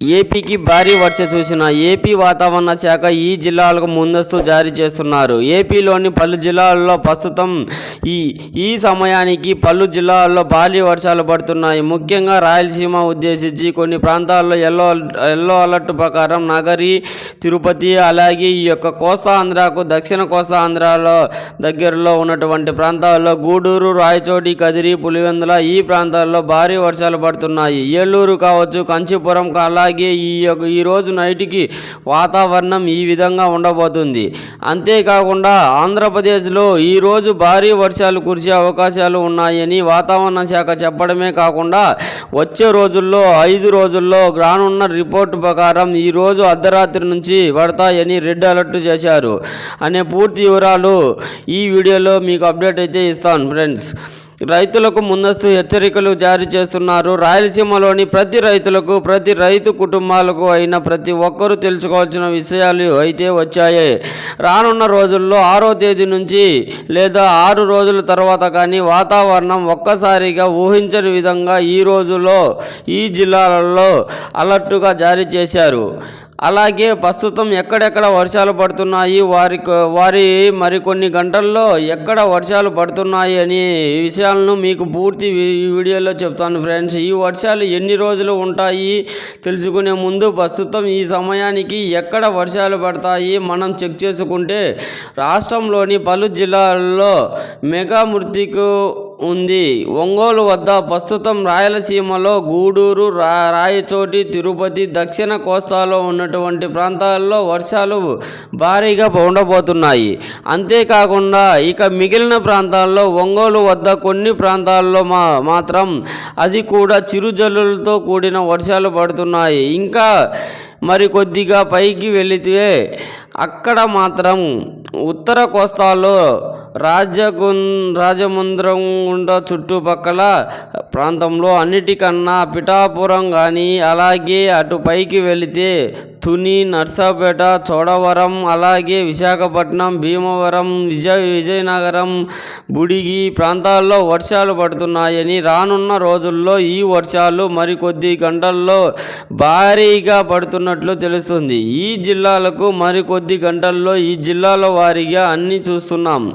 ఏపీకి భారీ వర్ష సూచన ఏపీ వాతావరణ శాఖ ఈ జిల్లాలకు ముందస్తు జారీ చేస్తున్నారు. ఏపీలోని పలు జిల్లాల్లో ప్రస్తుతం ఈ ఈ సమయానికి పలు జిల్లాల్లో భారీ వర్షాలు పడుతున్నాయి. ముఖ్యంగా రాయలసీమ ఉద్దేశించి కొన్ని ప్రాంతాల్లో ఎల్లో ఎల్లో అలర్ట్ ప్రకారం నగరి తిరుపతి అలాగే ఈ యొక్క కోస్తా ఆంధ్రకు దక్షిణ కోస్తా ఆంధ్రాలో దగ్గరలో ఉన్నటువంటి ప్రాంతాల్లో గూడూరు రాయచోటి కదిరి పులివెందుల ఈ ప్రాంతాల్లో భారీ వర్షాలు పడుతున్నాయి. ఏలూరు కావచ్చు కంచిపురం కాలా అలాగే ఈ యొక్క ఈరోజు నైట్కి వాతావరణం ఈ విధంగా ఉండబోతుంది. అంతేకాకుండా ఆంధ్రప్రదేశ్లో ఈరోజు భారీ వర్షాలు కురిసే అవకాశాలు ఉన్నాయని వాతావరణ శాఖ చెప్పడమే కాకుండా వచ్చే రోజుల్లో ఐదు రోజుల్లో రానున్న రిపోర్టు ప్రకారం ఈరోజు అర్ధరాత్రి నుంచి పడతాయని రెడ్ అలర్ట్ చేశారు. అనే పూర్తి వివరాలు ఈ వీడియోలో మీకు అప్డేట్ అయితే ఇస్తాను ఫ్రెండ్స్. రైతులకు ముందస్తు హెచ్చరికలు జారీ చేస్తున్నారు. రాయలసీమలోని ప్రతి రైతులకు ప్రతి రైతు కుటుంబాలకు అయిన ప్రతి ఒక్కరూ తెలుసుకోవాల్సిన విషయాలు అయితే వచ్చాయి. రానున్న రోజుల్లో ఆరో తేదీ నుంచి లేదా ఆరు రోజుల తర్వాత కానీ వాతావరణం ఒక్కసారిగా ఊహించని విధంగా ఈ రోజులో ఈ జిల్లాలలో అలర్టుగా జారీ చేశారు. అలాగే ప్రస్తుతం ఎక్కడెక్కడ వర్షాలు పడుతున్నాయి వారి వారి మరికొన్ని గంటల్లో ఎక్కడ వర్షాలు పడుతున్నాయి అనే విషయాలను మీకు పూర్తి వీడియోలో చెప్తాను ఫ్రెండ్స్. ఈ వర్షాలు ఎన్ని రోజులు ఉంటాయి తెలుసుకునే ముందు ప్రస్తుతం ఈ సమయానికి ఎక్కడ వర్షాలు పడతాయి మనం చెక్ చేసుకుంటే రాష్ట్రంలోని పలు జిల్లాల్లో మెగా మృతికు ఉంది. ఒంగోలు వద్ద ప్రస్తుతం రాయలసీమలో గూడూరు రా రాయచోటి తిరుపతి దక్షిణ కోస్తాలో ఉన్నటువంటి ప్రాంతాల్లో వర్షాలు భారీగా ఉండబోతున్నాయి. అంతేకాకుండా ఇక మిగిలిన ప్రాంతాల్లో ఒంగోలు వద్ద కొన్ని ప్రాంతాల్లో మా మాత్రం అది కూడా చిరుజల్లులతో కూడిన వర్షాలు పడుతున్నాయి. ఇంకా మరి కొద్దిగా పైకి వెళితే అక్కడ మాత్రం ఉత్తర కోస్తాలో రాజగు రాజముంద్రంగుండ చుట్టుపక్కల ప్రాంతంలో అన్నిటికన్నా పిఠాపురం కానీ అలాగే అటు పైకి వెళితే తుని నర్సాపేట చోడవరం అలాగే విశాఖపట్నం భీమవరం విజయ విజయనగరం బుడిగి ప్రాంతాల్లో వర్షాలు పడుతున్నాయని రానున్న రోజుల్లో ఈ వర్షాలు మరికొద్ది గంటల్లో భారీగా పడుతున్నట్లు తెలుస్తుంది. ఈ జిల్లాలకు మరికొద్ది గంటల్లో ఈ జిల్లాల వారీగా అన్నీ చూస్తున్నాం.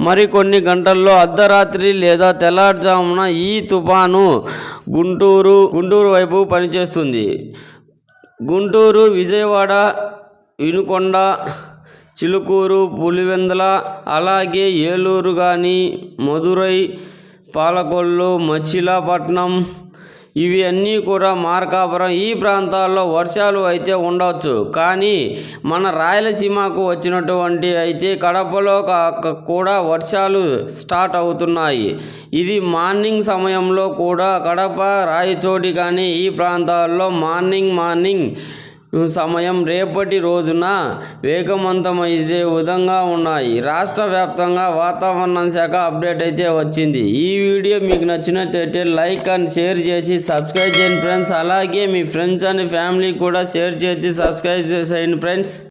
మరికొన్ని గంటల్లో అర్ధరాత్రి లేదా తెల్లారుజామున ఈ తుఫాను గుంటూరు గుంటూరు వైపు పనిచేస్తుంది. గుంటూరు విజయవాడ వినుకొండ చిలుకూరు పులివెందుల అలాగే ఏలూరు కానీ మదురై పాలకొల్లు మచిలీపట్నం ఇవి అన్నీ కూడా మార్కాపురం ఈ ప్రాంతాల్లో వర్షాలు అయితే ఉండవచ్చు కానీ మన రాయలసీమకు వచ్చినటువంటి అయితే కడపలో కా- కూడా వర్షాలు స్టార్ట్ అవుతున్నాయి. ఇది మార్నింగ్ సమయంలో కూడా కడప రాయచోటి కానీ ఈ ప్రాంతాల్లో మార్నింగ్ మార్నింగ్ సమయం రేపటి రోజున వేగవంతమయ్యే విధంగా ఉన్నాయి. రాష్ట్ర వ్యాప్తంగా వాతావరణ శాఖ అప్డేట్ అయితే వచ్చింది. ఈ వీడియో మీకు నచ్చినట్లయితే లైక్ అండ్ షేర్ చేసి సబ్స్క్రైబ్ చేయండి ఫ్రెండ్స్. అలాగే మీ ఫ్రెండ్స్ అండ్ ఫ్యామిలీ కూడా షేర్ చేసి సబ్స్క్రైబ్ చేసేయండి ఫ్రెండ్స్.